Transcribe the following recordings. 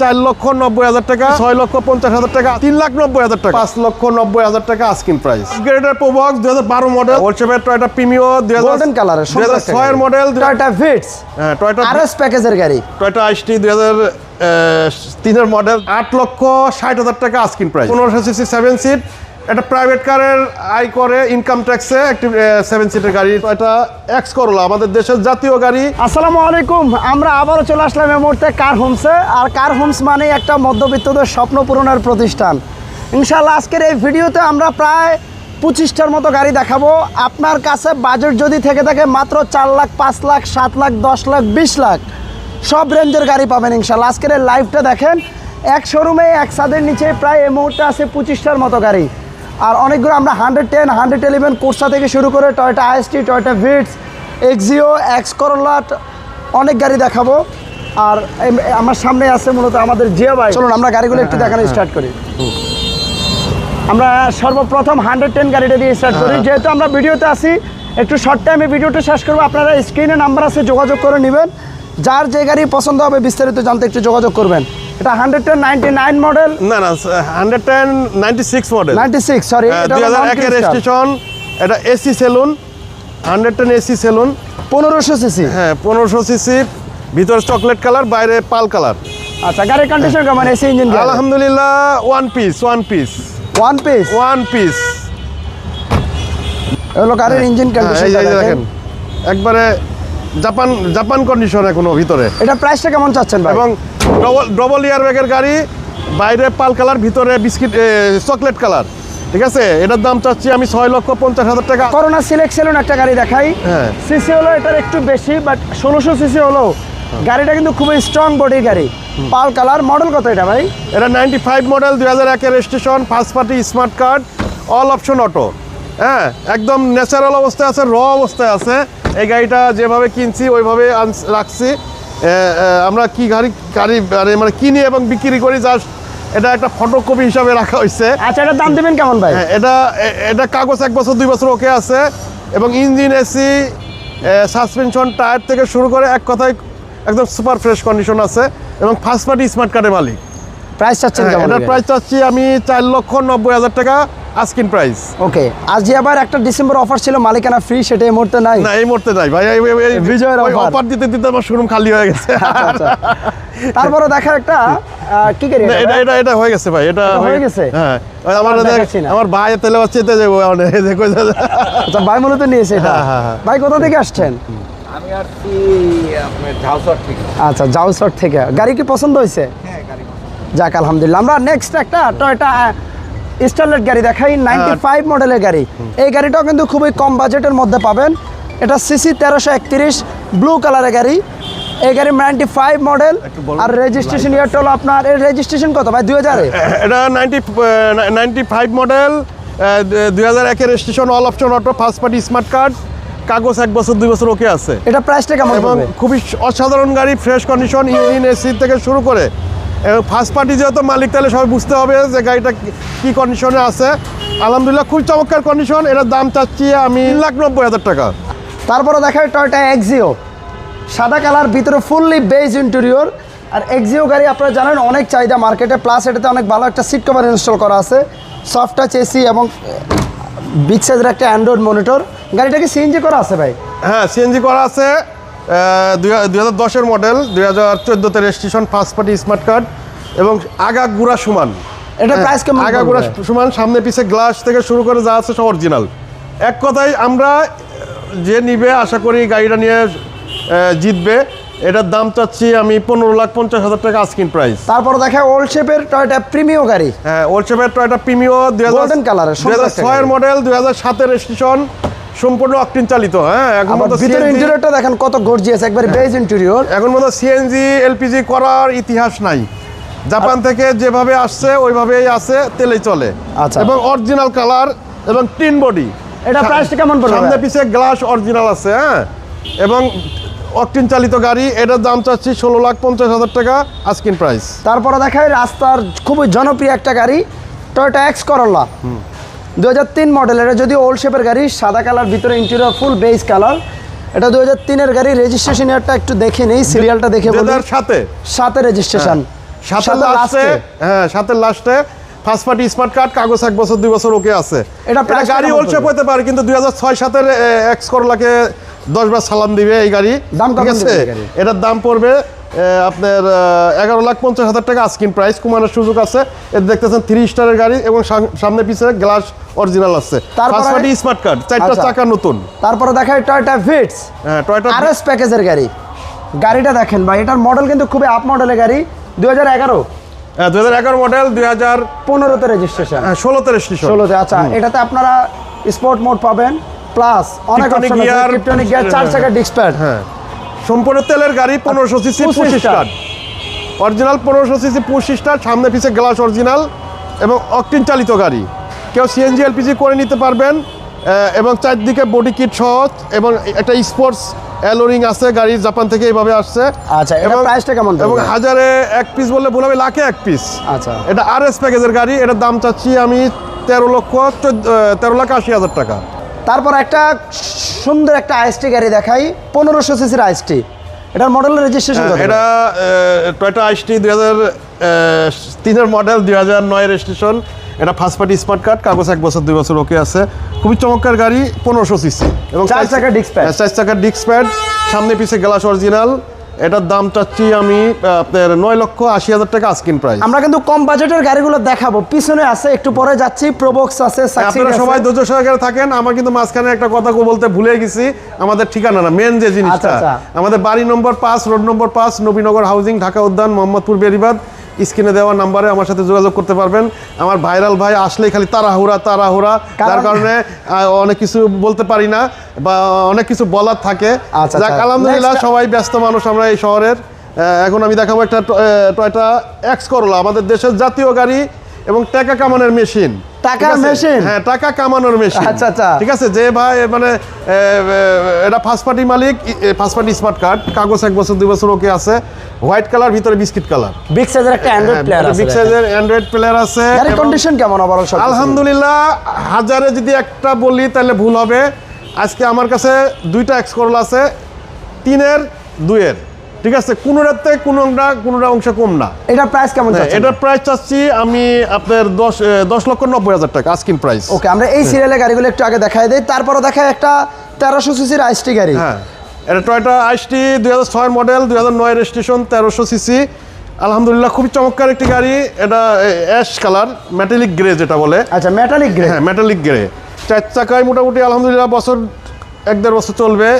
চার লক্ষ নব্বই হাজার টাকা ছয় লক্ষ পঞ্চাশ হাজার টাকা তিন লাখ নব্বই হাজার টাকা। পাঁচ লক্ষ নব্বই হাজার টাকা আস্কিন প্রাইস গ্রেডের প্রোবক্স দুই হাজার বারো মডেল হোলসেপের টয়টা প্রিমিও দুই হাজার কালারের দুই হাজার ছয়ের মডেল টয়টা ফিটস হ্যাঁ টয়টা আরএস প্যাকেজের গাড়ি। টয়টা আইসটি দুই হাজার তিনের মডেল আট লক্ষ ষাট হাজার টাকা আস্কিন প্রাইস পনেরোশো সিসি সেভেন সিট একটা প্রাইভেট কারের আয় করে ইনকাম ট্যাক্সে একটি সেভেন সিটের গাড়ি। এটা এক্স করলা আমাদের দেশের জাতীয় গাড়ি। আসসালামু আলাইকুম। আমরা আবারও চলে আসলাম এই মুহূর্তে কার হোমসে আর কার হোমস মানে একটা মধ্যবিত্তদের স্বপ্ন পূরণের প্রতিষ্ঠান। ইনশাল্লাহ আজকের এই ভিডিওতে আমরা প্রায় পঁচিশটার মতো গাড়ি দেখাবো। আপনার কাছে বাজেট যদি থেকে থাকে মাত্র চার লাখ, পাঁচ লাখ, সাত লাখ, দশ লাখ, বিশ লাখ, সব রেঞ্জের গাড়ি পাবেন ইনশাল্লাহ আজকের এই লাইভটা দেখেন, এক শোরুমে এক সাদের নিচে প্রায় এই মুহূর্তে আছে পঁচিশটার মতো গাড়ি। আর অনেকগুলো আমরা hundred ten hundred eleven Corsa থেকে শুরু করে Toyota IST Toyota Vitz Axio X Corolla অনেক গাড়ি দেখাবো। আর আমার সামনে আছে মূলত আমাদের জিয়া ভাই। চলুন আমরা গাড়িগুলো একটু দেখানো স্টার্ট করি। আমরা সর্বপ্রথম হান্ড্রেড টেন গাড়িটা দিয়ে স্টার্ট করি। যেহেতু আমরা ভিডিওতে আসি একটু শর্ট টাইমে ভিডিওটা শেষ করব। আপনারা স্ক্রিনে নাম্বার আছে যোগাযোগ করে নেবেন। যার যে গাড়ি পছন্দ হবে বিস্তারিত জানতে একটু যোগাযোগ করবেন। এটা hundred ten ninety nine model না না hundred ten ninety six model ninety six sorry দুই হাজার একের স্টেশন এটা AC saloon hundred ten AC saloon. পনেরোশো সিসি? হ্যাঁ পনেরোশো সিসির ভিতরে চকলেট কালার বাইরে পাল কালার আচ্ছা গাড়ির কন্ডিশন কেমন? এসি ইঞ্জিন আলহামদুলিল্লাহ one piece one piece one piece one piece হলো গাড়ির ইঞ্জিন হ্যাঁ, এই যে- এই যে কন্ডিশন দেখেন। একবারে জাপান জাপান কন্ডিশন এখনও ভিতরে। এটা প্রাইসটা কেমন চাচ্ছেন ভাই? এবং ডবল ডবল ইয়ার ব্যাগের গাড়ি বাইরে পাল কালার ভিতরে বিস্কিট চকলেট কালার ঠিক আছে? এটার দাম চাচ্ছি আমি ছয় লক্ষ পঞ্চাশ হাজার টাকা। করোনা সিলেক্ট সেলুন একটা গাড়ি দেখাই। হ্যাঁ। সিসি হলো এটার একটু বেশি বাট ষোলোশো সিসি হলো গাড়িটা কিন্তু খুবই স্ট্রং বডির গাড়ি। পাল কালার মডেল কত এটা ভাই? এটা নাইনটি ফাইভ মডেল দুই হাজার একের station first party smart card all option auto হ্যাঁ একদম ন্যাচারাল অবস্থায় আছে র অবস্থায় আছে। এই গাড়িটা যেভাবে কিনছি ওইভাবে রাখছি। আমরা কি গাড়ি গাড়ি মানে মানে কিনি এবং বিক্রি করি জাস্ট এটা একটা ফটোকপি হিসাবে রাখা হয়েছে। আচ্ছা এটা দাম দেবেন কেমন ভাই? হ্যাঁ, এটা এটা কাগজ এক বছর দুই বছর ওকে আছে। এবং ইঞ্জিন এসি সাসপেনশন টায়ার থেকে শুরু করে এক কথায় একদম সুপার ফ্রেশ কন্ডিশন আছে। এবং ফার্স্ট পার্টি স্মার্ট কার্ডের মালিক। প্রাইস চাচ্ছেন হ্যাঁ, এটার প্রাইস চাচ্ছি আমি চার লক্ষ নব্বই হাজার টাকা। আস্কিন প্রাইস ওকে আজ যে আবার একটা ডিসেম্বর অফার ছিল মালিকানা ফ্রি সেটা এই মুহূর্তে নাই। না এই মুহূর্তে নাই ভাই বিজয়ের। অফার দিতে দিতে আমার শোরুম খালি হয়ে গেছে। তারপরে দেখা একটা কি না, এটা এটা এটা হয়ে গেছে ভাই এটা হয়ে গেছে? হ্যাঁ আমার। আমার ভাই তেলে চেতে যাব মানে দেখো আচ্ছা ভাই মূলত নিয়েছে এটা। হ্যাঁ, হ্যাঁ, হ্যাঁ। ভাই কোথা থেকে আসছেন? আমি আসছি আপনার ঝাউসর থেকে। আচ্ছা জাউসর থেকে। গাড়ি কি পছন্দ হয়েছে? হ্যাঁ গাড়ি যাক আলহামদুলিল্লাহ। আমরা নেক্সট একটা টয়টা স্টারলেট গাড়ি দেখাই নাইনটি ফাইভ মডেলের গাড়ি। এই গাড়িটাও কিন্তু খুবই কম বাজেটের মধ্যে পাবেন। এটা সিসি তেরোশো একত্রিশ ব্লু কালারের গাড়ি। এই গাড়ি নাইনটি ফাইভ মডেল আর রেজিস্ট্রেশন ইয়ারটা হলো আপনার এর রেজিস্ট্রেশন কত ভাই? দুই হাজারে? এটা নাইনটি নাইনটি ফাইভ মডেল দুই হাজার একের registration all option auto first party smart card কাগজ এক বছর দুই বছর ওকে আছে। এটা প্রাইসটা কেমন এবং খুবই অসাধারণ গাড়ি ফ্রেশ কন্ডিশন ইঞ্জিন এসি থেকে শুরু করে এবং ফার্স্ট পার্টি যেহেতু মালিক তাহলে সবাই বুঝতে হবে যে গাড়িটা কি- কন্ডিশনে আছে। আলহামদুলিল্লাহ খুব চমৎকার কন্ডিশন এটার দাম চাচ্ছি আমি লাখ নব্বই হাজার টাকা। তারপরে দেখায় টয়টা এক্সিও সাদা কালার ভিতরে ফুললি বেজ ইন্টেরিয়র আর এক্সিও গাড়ি আপনারা জানেন অনেক চাহিদা মার্কেটে প্লাস এটাতে অনেক ভালো একটা সিট কভার ইনস্টল করা আছে। সফট টাচ এসি এবং বিগ সাইজের একটা অ্যান্ড্রয়েড মনিটর গাড়িটা কি সিএনজি করা আছে ভাই? হ্যাঁ সিএনজি করা আছে। দুই হাজার দশের মডেল দুই হাজার চোদ্দোতে registration first party smart card এবং আগা গুড়া সমান। এটা প্রাইস কেমন আগা গুড়া সমান সামনে পিছে গ্লাস থেকে শুরু করে যা আছে সব অরিজিনাল এক কথায় আমরা যে নিবে আশা করি গাড়িটা নিয়ে জিতবে। এটার দাম চাচ্ছি আমি পনেরো লাখ পঞ্চাশ হাজার টাকা আস্কিন প্রাইস তারপর দেখায় ওল্ড শেপের টয়টা প্রিমিও গাড়ি। হ্যাঁ ওলসেপের টয়টা প্রিমিও দুই Golden colour এর, দুই হাজার ছয়ের মডেল দুই হাজার সাতের রেজিস্ট্রেশন সম্পূর্ণ অকটিন চালিত হ্যাঁ? এখন ভিতরে ইন্টেরিয়রটা দেখেন কত গর্জিয়াস একবারে বেজ ইন্টেরিয়র এখন মতো সিএনজি এলপিজি করার ইতিহাস নাই। জাপান থেকে যেভাবে আসছে ওইভাবেই আছে তেলেই চলে। আচ্ছা। এবং অরিজিনাল কালার এবং টিন বডি এটা প্রাইসটা কেমন পড়বে সামনে? পিছে গ্লাস অরিজিনাল আছে হ্যাঁ? এবং অকটিন চালিত গাড়ি এটার দাম চাচ্ছি ষোলো লাখ পঞ্চাশ হাজার টাকা আস্কিন প্রাইস তারপরে দেখায় রাস্তার খুবই জনপ্রিয় একটা গাড়ি টয়োটা এক্স করলা দু হাজার তিন মডেল এটা যদি ওল্ড শেপের গাড়ি সাদা কালার ভিতরে ইন্টেরিয়র ফুল বেস কালার এটা দু হাজার তিনের গাড়ি রেজিস্ট্রেশন ইয়ারটা একটু দেখে নেই সিরিয়ালটা দেখে বলি। সাথে সাথে রেজিস্ট্রেশন সাথে লাস্টে হ্যাঁ সাথে লাস্টে ফার্স্ট পার্টি স্মার্ট কার্ড কাগজ এক বছর দুই বছর ওকে আছে। এটা গাড়ি পড়বে? পারে কিন্তু দুই হাজার ছয় সাতের এক্স করলাকে দশ বার সালাম দিবে এই গাড়ি দাম ঠিক আছে? এটার দাম পড়বে আপনার এগারো লাখ পঞ্চাশ হাজার টাকা আস্কিন প্রাইস কুমারের সুযোগ আছে। এটা দেখতেছেন থ্রি স্টারের গাড়ি এবং সামনে পিছনে গ্লাস অরিজিনাল আছে। তারপরে- স্মার্ট কার্ড চারটা আচ্ছা। চাকা নতুন। তারপরে দেখাই টয়টা ভিটস হ্যাঁ টয়টা আর এস প্যাকেজের গাড়ি। গাড়িটা দেখেন ভাই এটার মডেল কিন্তু খুবই আপ মডেলের গাড়ি দুই হাজার এগারো। দু হাজার এগারো মডেল দুই হাজার পনেরোতে রেজিস্ট্রেশন ষোলোতে রেজিস্ট্রেশন ষোলোতে আচ্ছা এটাতে আপনারা স্পোর্ট মোড পাবেন প্লাস অনেক অপশন গিয়ার চার হ্যাঁ, চাকা ডিস্ক প্যাড হ্যাঁ। সম্পূর্ণ তেলের গাড়ি পনেরোশো সিসি 25 পঁচিশ স্টার। অরিজিনাল পনেরোশো সিসি পঁচিশ স্টার সামনে পিছে গ্লাস অরিজিনাল এবং অকটিন চালিত গাড়ি। কেউ সিএনজি এলপিজি করে নিতে পারবেন এবং চারদিকে বডি কিট সহজ এবং একটা স্পোর্টস অ্যালোরিং আছে গাড়ি জাপান থেকে এইভাবে আসছে। আচ্ছা, এবং- price টা কেমন এবং হাজারে এক পিস বললে ভুল হবে লাখে এক পিস আচ্ছা। এটা আর এস প্যাকেজের গাড়ি এটার দাম চাচ্ছি আমি তেরো লক্ষ তেরো লাখ আশি হাজার টাকা। তারপর একটা সুন্দর একটা আইএসটি গাড়ি দেখাই পনেরোশো সিসির আইএসটি এটার মডেল রেজিস্ট্রেশন হ্যাঁ, এটা টয়টা আইসটি দুই হাজার তিনের মডেল দুই হাজার নয় রেজিস্ট্রেশন এটা ফার্স্ট পার্টি স্মার্ট কার্ড কাগজ এক বছর দুই বছর ওকে আছে। খুবই চমৎকার গাড়ি পনেরোশো সিসি। এবং চার চাকার ডিস্ক। হ্যাঁ, চার চাকার ডিস্ক প্যাড সামনে পিছে গ্লাস অরিজিনাল এটার দাম চাচ্ছি আমি আপনার নয় লক্ষ আশি হাজার টাকা আস্কিন প্রাইস আমরা কিন্তু কম বাজেটের গাড়িগুলো দেখাবো। পিছনে আছে একটু পরে যাচ্ছি। প্রবক্স আছে আপনারা সবাই ধৈর্য সহকারে থাকেন। আমার কিন্তু মাঝখানে একটা কথা বলতে ভুলে গেছি। আমাদের ঠিকানা না মেন যে জিনিসটা। আচ্ছা, আচ্ছা। আমাদের বাড়ি নম্বর পাঁচ রোড নম্বর পাঁচ নবীনগর হাউজিং ঢাকা উদ্যান মোহাম্মদপুর বেরিবাদ স্ক্রিনে দেওয়া নাম্বারে আমার সাথে যোগাযোগ করতে পারবেন। আমার ভাইরাল ভাই আসলেই খালি তাড়াহুড়া তাড়াহুড়া। তার যার কারণে অনেক কিছু বলতে পারি না বা অনেক কিছু বলার থাকে। আচ্ছা, যাক আচ্ছা। আলহামদুলিল্লাহ সবাই ব্যস্ত মানুষ আমরা এই শহরের। এখন আমি দেখাবো একটা টয়টা এক্স করল আমাদের দেশের জাতীয় গাড়ি এবং টাকা কামানের মেশিন। টাকার আছে? হ্যাঁ টাকা কামানোর মেশিন আচ্ছা, আচ্ছা। ঠিক আছে যে ভাই মানে এটা ফার্স্ট পার্টি মালিক ফার্স্ট পার্টি স্মার্ট কার্ড কাগজ এক বছর দুই বছর ওকে আছে। হোয়াইট কালার ভিতরে বিস্কিট কালার বিগ সাইজের একটা অ্যান্ড্রয়েড প্লেয়ার আছে বিগ সাইজের অ্যান্ড্রয়েড প্লেয়ার আছে গাড়ির কন্ডিশন কেমন ওভারঅল সব আলহামদুলিল্লাহ হাজারে যদি একটা বলি তাহলে ভুল হবে। আজকে আমার কাছে দুইটা এক্স করলা আছে তিনের দুইয়ের। ঠিক আছে? কোনোটাতে কোনোটা কোনোটা অংশ কম না। এটা প্রাইস কেমন হ্যাঁ, এটার প্রাইস চাচ্ছি আমি আপনার দশ দশ লক্ষ নব্বই হাজার টাকা আস্কিন প্রাইস ওকে আমরা এই সিরিয়ালের গাড়িগুলো একটু আগে দেখাই দিই। তারপরে দেখাই একটা তেরোশো সিসির আইএসটি গাড়ি। হ্যাঁ এটা টয়টা আইসটি দুই হাজার ছয় মডেল দুই হাজার নয় রেজিস্ট্রেশন তেরোশো সিসি আলহামদুলিল্লাহ খুবই চমৎকার একটি গাড়ি। এটা অ্যাশ কালার মেটালিক গ্রে যেটা বলে। আচ্ছা মেটালিক গ্রে হ্যাঁ মেটালিক গ্রে চার চাকায় মোটামুটি আলহামদুলিল্লাহ বছর এক দেড় বছর চলবে।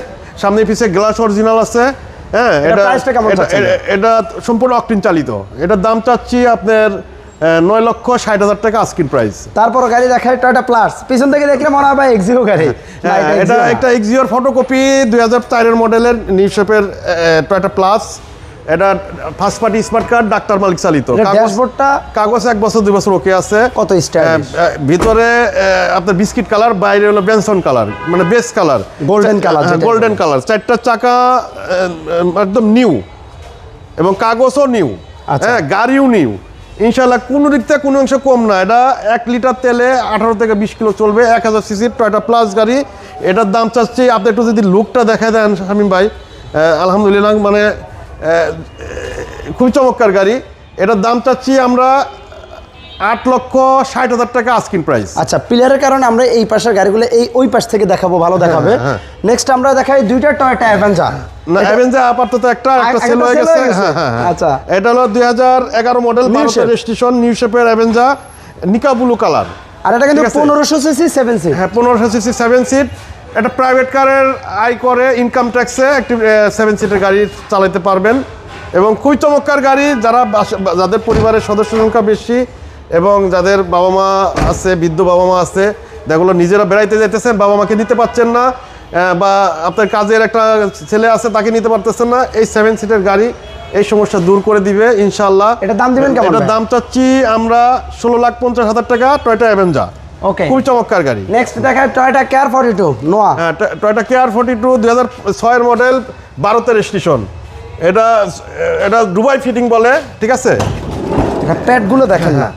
সামনে পিছে গ্লাস অরিজিনাল আছে। হ্যাঁ এটা কেমন এটা- সম্পূর্ণ অকটিন চালিত। এটার দাম চাচ্ছি আপনার নয় লক্ষ ষাট হাজার টাকা আস্কিন প্রাইস তারপর গাড়ি দেখাই টয়টা প্লাস পিছন থেকে দেখলে মনে হয় এক্সিও গাড়ি। হ্যাঁ, এটা একটা এক্সিওর ফটোকপি দুই হাজার চারের মডেলের নিউ শেপের টয়টা প্লাস এটা ফার্স্ট পার্টি স্মার্ট কার্ড ডাক্তার মালিক চালিত। কাগজ- ড্যাশবোর্ডটা কাগজ এক বছর দুই বছর ওকে আছে। কত আহ, ভিতরে আপনার বিস্কিট কালার বাইরে হলো বেনসন কালার মানে বেস কালার colour যেটা গোল্ডেন কালার চারটা চাকা একদম নিউ এবং কাগজও নিউ আচ্ছা। হ্যাঁ গাড়িও নিউ ইনশাল্লাহ কোনো দিক থেকে কোনো অংশ কম না। এটা এক লিটার তেলে আঠারো থেকে বিশ কিলো চলবে এক হাজার সিসির টয়টা প্লাস গাড়ি। এটার দাম চাচ্ছি আপনি একটু যদি লুকটা দেখা দেন শামীম ভাই। আলহামদুলিল্লাহ মানে খুবই চমৎকার গাড়ি এটার দাম চাচ্ছি আমরা আট লক্ষ ষাট হাজার টাকা আস্কিন প্রাইস আচ্ছা পিলারের কারণে আমরা এই পাশের গাড়িগুলো এই ওই পাশ থেকে দেখাবো ভালো দেখাবে হ্যাঁ। নেক্সট আমরা দেখাই দুইটা টয়টা অ্যাভেঞ্জার না আপাতত একটা একটা সেল হয়ে গেছে হয়ে গেছে? হ্যাঁ হ্যাঁ হ্যাঁ। আচ্ছা। এটা হলো দুই হাজার এগারো মডেল ভারতের রেজিস্ট্রেশন নিউ শেপের অ্যাভেঞ্জার নিকা ব্লু কালার আর এটা কিন্তু। পনেরোশো সিসি সেভেন সিট হ্যাঁ পনেরোশো সিসি সেভেন সিট এটা প্রাইভেট কারের আয় করে ইনকাম ট্যাক্সে একটি সেভেন সিটের গাড়ি চালাতে পারবেন। এবং খুবই চমৎকার গাড়ি যারা যাদের পরিবারের সদস্য সংখ্যা বেশি এবং যাদের বাবা মা আছে বৃদ্ধ বাবা মা আছে যেগুলো নিজেরা বেড়াইতে যাইতেছেন বাবা মাকে নিতে পারছেন না বা আপনার কাজের একটা ছেলে আছে তাকে নিতে পারতেছেন না এই সেভেন সিটের গাড়ি এই সমস্যা দূর করে দিবে ইনশাল্লাহ এটার দাম দিবেন কেমন এটার দাম চাচ্ছি আমরা ষোলো লাখ পঞ্চাশ হাজার টাকা টয়টা অ্যাভেঞ্জার ওকে খুবই চমৎকার গাড়ি। নেক্সট দেখায় Toyota care forty two Noah হ্যাঁ টয়টা কেয়ার ফোর্টি টু দুই হাজার ছয়ের মডেল বারোতে রেজিস্ট্রেশন এটা এটা দুবাই ফিটিং বলে ঠিক আছে? প্যাডগুলো দেখেন না।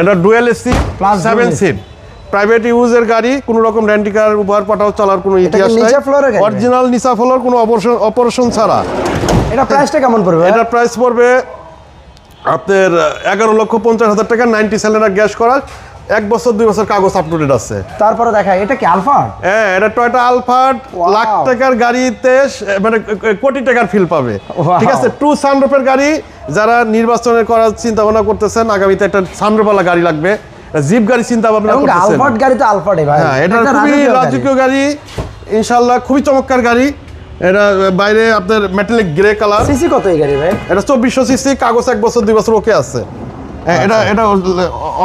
এটা dual AC Plus seven seat private ইউজের গাড়ি কোনো রকম রেন্টিকার উপহার পাঠাও চলার কোনো ইতিহাস নাই? অরিজিনাল নিচা ফ্লোর কোনো অপারেশন অপারেশন ছাড়া। এটা প্রাইসটা কেমন পড়বে এটার প্রাইস পড়বে আপনার এগারো লক্ষ পঞ্চাশ হাজার টাকা নাইনটি সিলিন্ডার গ্যাস করা। এক বছর দুই বছর কাগজ আপটুডেট আছে। তারপরে দেখায় এটা কি আলফা হ্যাঁ এটা টয়টা আলফার্ড লাখ টাকার গাড়িতে মানে কোটি টাকার ফিল পাবে। ঠিক আছে? টু সানরুফের গাড়ি যারা নির্বাচনের করার চিন্তা ভাবনা করতেছেন আগামীতে একটা সানরুফওয়ালা গাড়ি লাগবে। জিপ গাড়ি চিন্তা ভাবনা করতেছেন। আলফার্ড গাড়ি তো আলফার্ডে ভাই। হ্যাঁ এটা খুবই রাজকীয় গাড়ি। ইনশাল্লাহ খুবই চমৎকার গাড়ি। এটা বাইরে আপনার মেটালিক গ্রে কালার সিসি কত এই গাড়ি ভাই? এটা চব্বিশশো সিসি কাগজ এক বছর দুই বছর ওকে আছে। এটা এটা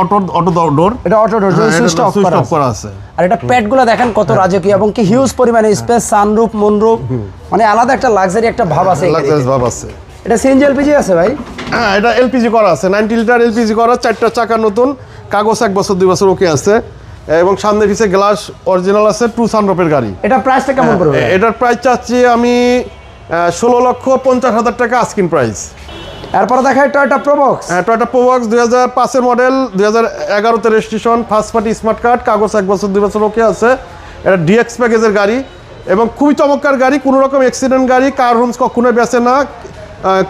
অটো অটো ডোর এটা অটো ডোর সুইচ অফ করা আছে। আর এটা প্যাড দেখেন কত হ্যাঁ। রাজকীয় এবং কি হিউজ পরিমাণে স্পেস সানরুফ মনরুফ মানে আলাদা একটা লাক্সারি একটা ভাব আছে এই ভাব আছে। এটা সিএনজি এলপিজি আছে ভাই? হ্যাঁ এটা এলপিজি করা আছে। নাইনটি লিটার এলপিজি করা চারটা চাকা নতুন কাগজ এক বছর দুই বছর ওকে আছে। এবং সামনে পিছে গ্লাস অরিজিনাল আছে টু সানরোপের গাড়ি। এটা প্রাইসটা কেমন পড়বে? এটার প্রাইস চাচ্ছি আমি ষোলো লক্ষ পঞ্চাশ হাজার টাকা আস্কিন প্রাইস এরপরে দেখায় টয়টা প্রবক্স টয়টা প্রোবক্স দুই হাজার পাঁচের মডেল দুই হাজার এগারোতে registration first party smart card কাগজ এক বছর দুই বছর ওকে আছে। এটা ডিএক্স প্যাকেজের গাড়ি এবং খুবই চমৎকার গাড়ি কোনো রকম অ্যাক্সিডেন্ট গাড়ি কার হোমস কখনো বেচে না।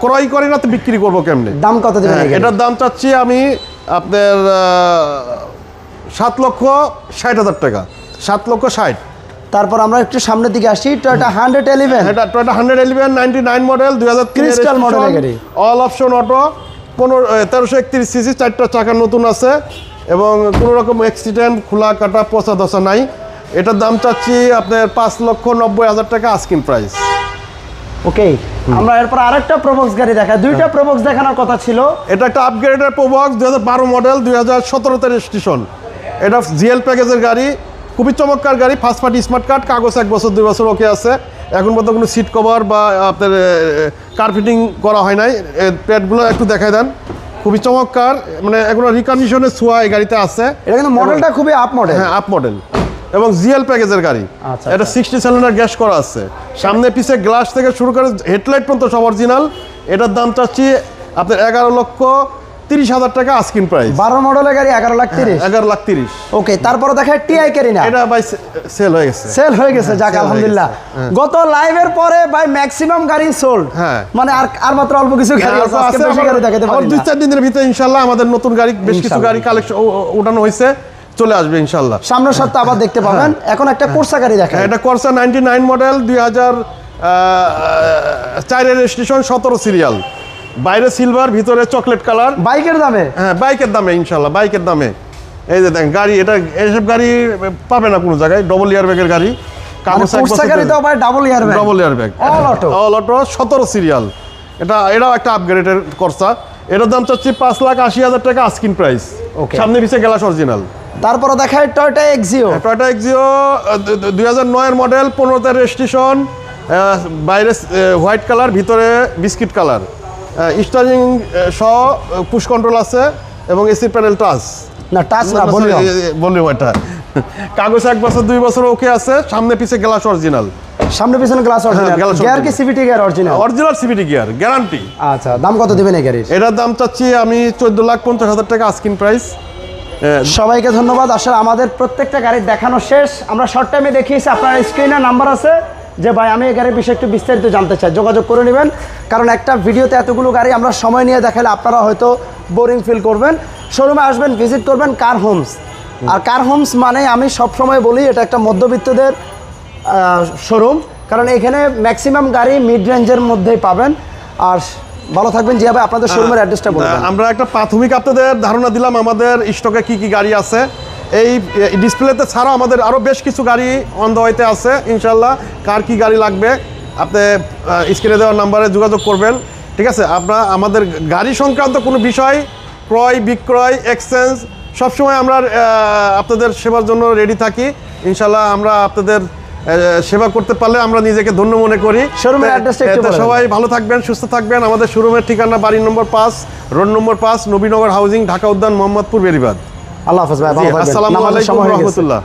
ক্রয় করে না তো বিক্রি করব কেমনে? দাম কত হ্যাঁ? এটার দাম চাচ্ছি আমি আপনার সাত লক্ষ ষাট হাজার টাকা। সাত লক্ষ ষাট। তারপর আমরা একটু সামনের দিকে আসি টয়টা হান্ড্রেড এলিভেন এটা Toyota hundred eleven ninety nine model দুই হাজার এর গাড়ি। অল অপশন অটো পনেরো তেরোশো একত্রিশ সিসি চারটা চাকা নতুন আছে। এবং কোনো রকম অ্যাক্সিডেন্ট খোলা কাটা পচা দশা নাই। এটার দাম চাচ্ছি আপনার পাঁচ লক্ষ নব্বই হাজার টাকা আস্কিন প্রাইস ওকে আমরা এরপর আরেকটা প্রবক্স গাড়ি দেখাই। দুইটা প্রবক্স দেখানোর কথা ছিল। এটা একটা আপগ্রেডের প্রবক্স দুই হাজার বারো মডেল দুই হাজার সতেরোতে রেজিস্ট্রেশন এটা জিএল প্যাকেজের গাড়ি। খুবই চমৎকার গাড়ি ফার্স্ট পার্টি স্মার্ট কার্ড কাগজ এক বছর দুই বছর ওকে আছে। এখন পর্যন্ত কোনো সিট কভার বা আপনার কার্পেটিং করা হয় নাই। প্যাডগুলো একটু দেখাই দেন। খুবই চমৎকার মানে এগুলো রিকন্ডিশনের ছোঁয়া এই গাড়িতে আছে। এটা কিন্তু মডেলটা খুবই আপ মডেল হ্যাঁ আপ মডেল এবং জিএল প্যাকেজের গাড়ি। আচ্ছা, এটা সিক্সটি সিলিন্ডার গ্যাস করা আছে। সামনে পিছে গ্লাস থেকে শুরু করে হেডলাইট পর্যন্ত সব অরিজিনাল এটার দাম চাচ্ছি আপনার এগারো লক্ষ তিরিশ হাজার টাকা আস্কিন প্রাইস বারো মডেলের গাড়ি এগারো লাখ তিরিশ। এগারো লাখ তিরিশ। ওকে তারপরে দেখায় টিআই ক্যারিনা এটা ভাই সেল হয়ে গেছে। সেল হয়ে গেছে যাক আলহামদুলিল্লাহ। হ্যাঁ। গত লাইভের পরে ভাই ম্যাক্সিমাম গাড়ি সোল্ড হ্যাঁ। মানে আর আর মাত্র অল্প কিছু গাড়ি আছে বেশি গাড়ি দেখাতে পারি দুই চার দিনের ভিতরে ইনশাল্লাহ আমাদের নতুন গাড়ি বেশ কিছু গাড়ি কালেকশন ওঠানো হয়েছে চলে আসবে ইনশাল্লাহ। সামনের সপ্তাহে আবার দেখতে পাবেন। এখন একটা কোর্সা গাড়ি হ্যাঁ, এটা করসা নাইনটি নাইন মডেল দুই হাজার চারের রেজিস্ট্রেশন সতেরো সিরিয়াল বাইরে সিলভার ভিতরে চকলেট কালার বাইকের দামে? হ্যাঁ বাইকের দামে ইনশাল্লাহ বাইকের দামে। এই যে দেখেন গাড়ি এটা এইসব গাড়ি পাবে না কোনো জায়গায় ডবল ইয়ার ব্যাগের গাড়ি। Double air bag double air bag All auto। All auto সতেরো সিরিয়াল এটা এটাও একটা আপগ্রেডের করসা এটার দাম চাচ্ছি পাঁচ লাখ আশি হাজার টাকা আস্কিন প্রাইস. সামনে পিছিয়ে গ্লাস অরিজিনাল তারপরে দেখায় টয়টা এক্সিও টয়টা এক্সিও দুই হাজার নয়ের মডেল পনেরোতে রেজিস্ট্রেশন বাইরে হোয়াইট কালার ভিতরে বিস্কিট কালার স্টারিং সহ পুশ কন্ট্রোল আছে এবং এসি প্যানেল টাচ না টাচ না বলল বললিও এটা। কাগজ এক বছর দুই বছর ওকে আছে সামনে পিছে গ্লাস অরিজিনাল সামনে পিছনে গ্লাস অরিজিনাল গিয়ার কি CVT gear original original CVT gear guarantee আচ্ছা দাম কত দিবেন এই গাড়ির? এটার দাম চাচ্ছি আমি চোদ্দ লাখ পঞ্চাশ হাজার টাকা আস্কিন প্রাইস সবাইকে ধন্যবাদ। আসলে আমাদের প্রত্যেকটা গাড়ি দেখানো শেষ। আমরা শর্ট টাইমে দেখিয়েছি আপনার স্ক্রিনে নাম্বার আছে। যে ভাই আমি এই গাড়ির বিষয়ে একটু বিস্তারিত জানতে চাই। যোগাযোগ করে নেবেন কারণ একটা ভিডিওতে এতগুলো গাড়ি আমরা সময় নিয়ে দেখালে আপনারা হয়তো বোরিং ফিল করবেন। শোরুমে আসবেন ভিজিট করবেন কার হোমস আর কার হোমস মানে আমি সব সময় বলি এটা একটা মধ্যবিত্তদের শোরুম। কারণ এখানে ম্যাক্সিমাম গাড়ি মিড রেঞ্জের মধ্যেই পাবেন। আর ভালো থাকবেন যেভাবে আপনাদের শোরুমের অ্যাড্রেসটা বলবেন আমরা একটা প্রাথমিক আপনাদের ধারণা দিলাম আমাদের স্টকে কি কি গাড়ি আছে। এই ডিসপ্লেতে ছাড়াও আমাদের আরও বেশ কিছু গাড়ি অন ওয়েতে আছে ইনশাল্লাহ কার কি গাড়ি লাগবে আপনি স্ক্রিনে দেওয়ার নাম্বারে যোগাযোগ করবেন। ঠিক আছে আপনার আমাদের গাড়ি সংক্রান্ত কোনো বিষয় ক্রয় বিক্রয় এক্সচেঞ্জ সবসময় আমরা আপনাদের সেবার জন্য রেডি থাকি। ইনশাল্লাহ আমরা আপনাদের সেবা করতে পারলে আমরা নিজেকে ধন্য মনে করি। সবাই ভালো থাকবেন সুস্থ থাকবেন। আমাদের শোরুমের ঠিকানা বাড়ি নম্বর পাঁচ রোড নম্বর পাঁচ নবীনগর হাউজিং ঢাকা উদ্যান মোহাম্মদপুর বেরিবাদ। আল্লাহ হাফেজ ভাই আসসালামু আলাইকুম রহমতুল্লাহ।